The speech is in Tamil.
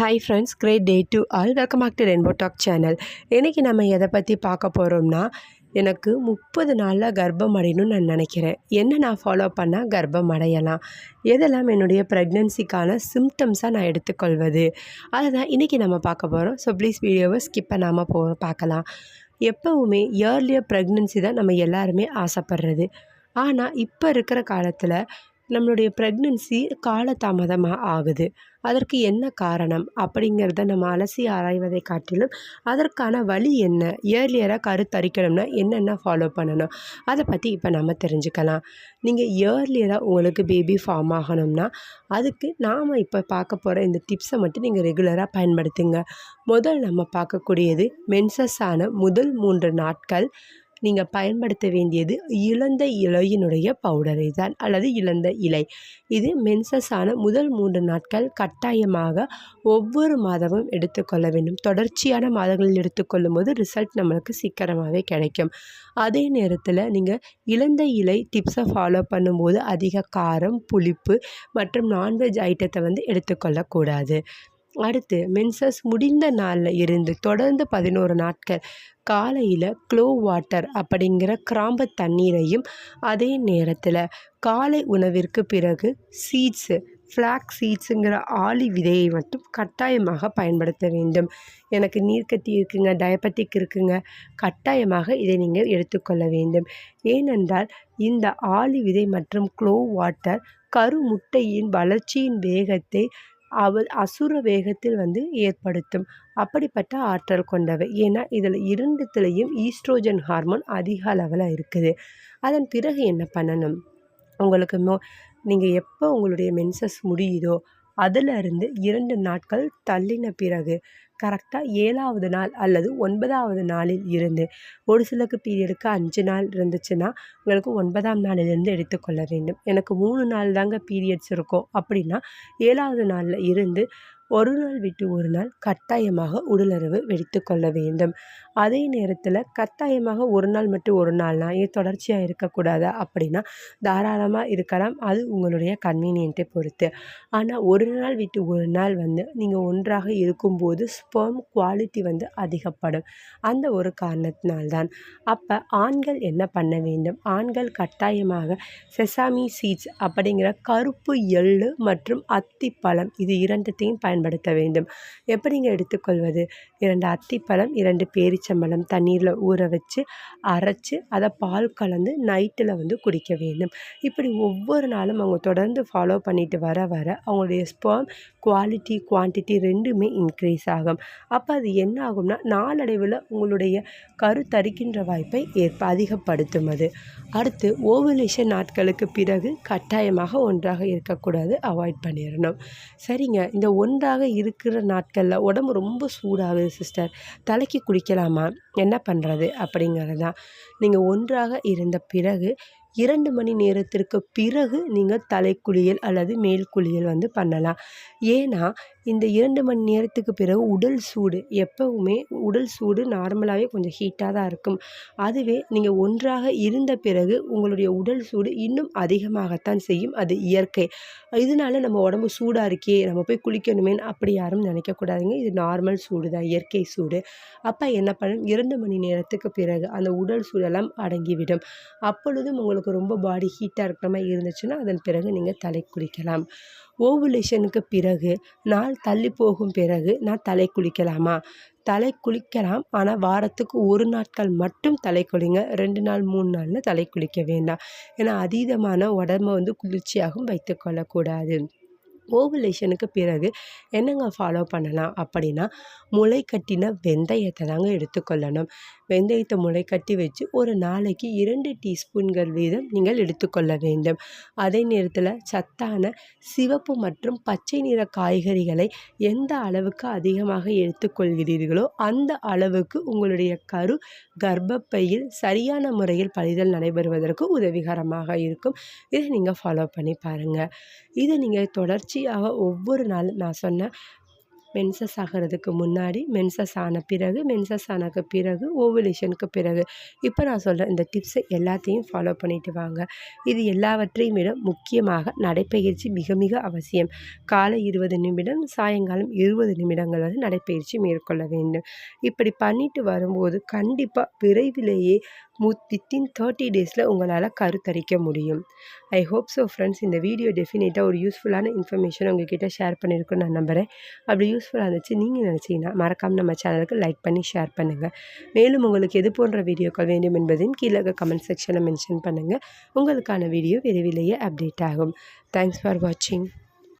Hi friends great day to all welcome back to Rainbow Talk channel இன்றைக்கி நம்ம எதை பற்றி பார்க்க போகிறோம்னா எனக்கு முப்பது நாளில் கர்ப்பம் அடையணும்னு நான் நினைக்கிறேன். என்ன நான் ஃபாலோ பண்ணால் கர்ப்பம் அடையலாம்? எதெல்லாம் என்னுடைய ப்ரெக்னென்சிக்கான சிம்டம்ஸாக நான் எடுத்துக்கொள்வது? அதை தான் இன்றைக்கி நம்ம பார்க்க போகிறோம் ஸோ ப்ளீஸ் வீடியோவை ஸ்கிப் பண்ணாமல் போ பார்க்கலாம். எப்போவுமே இயர்லியர் ப்ரெக்னென்சி தான் நம்ம எல்லாருமே ஆசைப்படுறது. ஆனால் இப்போ இருக்கிற காலத்தில் நம்மளுடைய ப்ரெக்னென்சி காலதாமதமாக ஆகுது. அதற்கு என்ன காரணம்? அப்படிங்கிறத நம்ம அலசி ஆராய்வதை காட்டிலும் அதற்கான வழி என்ன? இயர்லியராக கருத்தரிக்கணும்னா என்னென்ன ஃபாலோ பண்ணணும்? அதை பற்றி இப்போ நம்ம தெரிஞ்சுக்கலாம். நீங்கள் இயர்லியராக உங்களுக்கு பேபி ஃபார்ம் ஆகணும்னா அதுக்கு நாம் இப்போ பார்க்க போகிற இந்த டிப்ஸை மட்டும் நீங்கள் ரெகுலராக பயன்படுத்துங்க. முதல் நம்ம பார்க்கக்கூடியது மென்சஸ் ஆன முதல் மூன்று நாட்கள் நீங்கள் பயன்படுத்த வேண்டியது இழந்த இலையினுடைய பவுடரை தான் அல்லது இழந்த இலை. இது மென்சஸ் ஆன முதல் மூன்று நாட்கள் கட்டாயமாக ஒவ்வொரு மாதமும் எடுத்துக்கொள்ள வேண்டும். தொடர்ச்சியான மாதங்களில் எடுத்துக்கொள்ளும் போது ரிசல்ட் நம்மளுக்கு சீக்கிரமாகவே கிடைக்கும். அதே நேரத்தில் நீங்கள் இழந்த இலை டிப்ஸை ஃபாலோ பண்ணும்போது அதிக காரம் புளிப்பு மற்றும் நான்வெஜ் ஐட்டத்தை வந்து எடுத்துக்கொள்ளக்கூடாது அடுத்து மென்சஸ் முடிந்த நாளில் இருந்து தொடர்ந்து பதினோரு நாட்கள். காலையில் க்ளோ வாட்டர் அப்படிங்கிற கிராம்பு தண்ணீரையும் அதே நேரத்தில் காலை உணவிற்கு பிறகு சீட்ஸு ஃப்ளாக் சீட்ஸுங்கிற ஆலி விதையை மட்டும் கட்டாயமாக பயன்படுத்த வேண்டும். எனக்கு நீர்க்கட்டி இருக்குங்க டயபெட்டிக் இருக்குங்க. கட்டாயமாக இதை நீங்கள் எடுத்துக்கொள்ள வேண்டும். ஏனென்றால் இந்த ஆலி விதை மற்றும் க்ளோ வாட்டர் கரு முட்டையின் வளர்ச்சியின் வேகத்தை அவள் அசுர வேகத்தில் வந்து ஏற்படுத்தும். அப்படிப்பட்ட ஆற்றல் கொண்டவை. ஏன்னா இதில் இரண்டுத்துலேயும் ஈஸ்ட்ரோஜன் ஹார்மோன் அதிக அளவில் இருக்குது. அதன் பிறகு என்ன பண்ணணும்? உங்களுக்கு மோ நீங்கள் எப்போ உங்களுடைய மென்சஸ் முடியுதோ அதிலிருந்து இரண்டு நாட்கள் தள்ளின பிறகு கரெக்டாக ஏழாவது நாள் அல்லது ஒன்பதாவது நாளில் இருந்து ஒரு சிலருக்கு பீரியடுக்கு அஞ்சு நாள் இருந்துச்சுன்னா உங்களுக்கு ஒன்பதாம் நாளிலிருந்து எடுத்துக்கொள்ள வேண்டும். எனக்கு மூணு நாள் தாங்க பீரியட்ஸ் இருக்கும். அப்படின்னா ஏழாவது நாளில் இருந்து ஒரு நாள் விட்டு ஒரு நாள் கட்டாயமாக உடலுறவு வெடித்து கொள்ள வேண்டும். அதே நேரத்தில் கட்டாயமாக ஒரு நாள் மட்டும் ஒரு நாள்னால் ஏன் தொடர்ச்சியாக இருக்கக்கூடாதா அப்படின்னா தாராளமாக இருக்கலாம். அது உங்களுடைய கன்வீனியன்ட்டை பொறுத்து. ஆனால் ஒரு நாள் விட்டு ஒரு நாள் வந்து நீங்கள் ஒன்றாக இருக்கும்போது ஸ்பெர்ம் குவாலிட்டி வந்து அதிகப்படும். அந்த ஒரு காரணத்தினால்தான். அப்போ ஆண்கள் என்ன பண்ண வேண்டும்? ஆண்கள் கட்டாயமாக செசாமி சீட்ஸ் அப்படிங்கிற கருப்பு எள்ளு மற்றும் அத்திப்பழம் இது இரண்டுத்தையும் பயன்படுத்த வேண்டும். எப்படிங்க எடுத்துக்கொள்வது? இரண்டு அத்திப்பழம் இரண்டு பேரிச்சம்பழம் தண்ணீரில் ஊற வச்சு அரைச்சி அதை பால் கலந்து நைட்டில் வந்து குடிக்க வேண்டும். இப்படி ஒவ்வொரு நாளும் அவங்க தொடர்ந்து ஃபாலோ பண்ணிட்டு வர வர அவங்களுடைய ஸ்பேம் குவாலிட்டி குவான்டிட்டி ரெண்டுமே இன்க்ரீஸ் ஆகும். அப்போ அது என்ன ஆகும்னா நாளடைவில் உங்களுடைய கருத்தரிக்கின்ற வாய்ப்பை ஏற்ப அதிகப்படுத்தும் அது. அடுத்து ஓவலேஷன் நாட்களுக்கு பிறகு கட்டாயமாக ஒன்றாக இருக்கக்கூடாது அவாய்ட் பண்ணிடணும். சரிங்க இந்த ஒன்றாக இருக்கிற நாட்களில் உடம்பு ரொம்ப சூடாகுது சிஸ்டர் தலைக்கு குளிக்கலாமா? என்ன பண்ணுறது அப்படிங்கிறது தான். நீங்கள் ஒன்றாக இருந்த பிறகு இரண்டு மணி நேரத்திற்கு பிறகு நீங்கள் தலைக்குளியல் அல்லது மேல் குளியல் வந்து பண்ணலாம். ஏன்னா இந்த இரண்டு மணி நேரத்துக்கு பிறகு உடல் சூடு எப்போவுமே உடல் சூடு நார்மலாகவே கொஞ்சம் ஹீட்டாக தான் இருக்கும். அதுவே நீங்கள் ஒன்றாக இருந்த பிறகு உங்களுடைய உடல் சூடு இன்னும் அதிகமாகத்தான் செய்யும். அது இயற்கை. இதனால நம்ம உடம்பு சூடாக இருக்கே நம்ம போய் குளிக்கணுமேன்னு அப்படி யாரும் நினைக்கக்கூடாதுங்க இது நார்மல் சூடு தான் இயற்கை சூடு. அப்போ என்ன பண்ணும் இரண்டு மணி நேரத்துக்கு பிறகு அந்த உடல் சூடெல்லாம் அடங்கிவிடும். அப்பொழுதும் உங்களுக்கு ரொம்ப பாடி ஹீட்டாக இருக்கிற மாதிரி இருந்துச்சுன்னா அதன் பிறகு நீங்கள் தலை குளிக்கலாம். ஓவுலேஷனுக்கு பிறகு நாள் தள்ளி போகும் பிறகு நான் தலை குளிக்கலாமா? தலை குளிக்கலாம். ஆனால் வாரத்துக்கு ஒரு நாட்கள் மட்டும் தலை குளிங்க. ரெண்டு நாள் மூணு நாளில் தலை குளிக்க வேண்டாம். ஏன்னா அதீதமான உடம்பை வந்து குளிர்ச்சியாகவும் வைத்துக்கொள்ளக்கூடாது ஓவுலேஷனுக்கு பிறகு என்னங்க ஃபாலோ பண்ணலாம்? அப்படின்னா முளை கட்டின வெந்தயத்தை தாங்க எடுத்துக்கொள்ளணும் வெந்தயத்தை முளை கட்டி வச்சு ஒரு நாளைக்கு இரண்டு டீஸ்பூன்கள் வீதம் நீங்கள் எடுத்துக்கொள்ள வேண்டும். அதே நேரத்தில் சத்தான சிவப்பு மற்றும் பச்சை நிற காய்கறிகளை எந்த அளவுக்கு அதிகமாக எடுத்துக்கொள்கிறீர்களோ அந்த அளவுக்கு உங்களுடைய கரு கர்ப்பப்பையில் சரியான முறையில் பழிதல் நடைபெறுவதற்கு உதவிகரமாக இருக்கும். இதை நீங்கள் ஃபாலோ பண்ணி பாருங்கள் இதை நீங்கள் தொடர்ச்சியாக ஒவ்வொரு நாளும் நான் சொன்ன மென்சஸ் ஆகிறதுக்கு முன்னாடி மென்சஸ் ஆன பிறகு மென்சஸ் ஆனக்கு பிறகு ஓவலேஷனுக்கு பிறகு. இப்போ நான் சொல்கிற இந்த டிப்ஸை எல்லாத்தையும் ஃபாலோ பண்ணிட்டு வாங்க. இது எல்லாவற்றையும் விட முக்கியமாக நடைப்பயிற்சி மிக மிக அவசியம். காலை இருபது நிமிடம் சாயங்காலம் இருபது நிமிடங்கள் வந்து நடைப்பயிற்சி மேற்கொள்ள வேண்டும். இப்படி பண்ணிட்டு வரும்போது கண்டிப்பாக விரைவிலேயே மு வித்தின் தேர்ட்டி டேஸில் உங்களால் கருத்தரிக்க முடியும். ஐ ஹோப் ஸோ ஃப்ரெண்ட்ஸ் இந்த வீடியோ டெஃபினேட்டாக ஒரு யூஸ்ஃபுல்லான இன்ஃபர்மேஷன் உங்ககிட்ட ஷேர் பண்ணியிருக்குன்னு நான் நம்புகிறேன் அப்படி யூஸ்ஃபுல்லாக இருந்துச்சு நீங்கள் நினச்சிங்கன்னா மறக்காமல் நம்ம சேனலுக்கு லைக் பண்ணி ஷேர் பண்ணுங்கள் மேலும் உங்களுக்கு எது போன்ற வீடியோக்கள் வேண்டும் என்பதையும் கீழே கமெண்ட் செக்ஷனில் மென்ஷன் பண்ணுங்கள் உங்களுக்கான வீடியோ விரைவிலேயே அப்டேட் ஆகும். தேங்க்ஸ் ஃபார் வாட்சிங்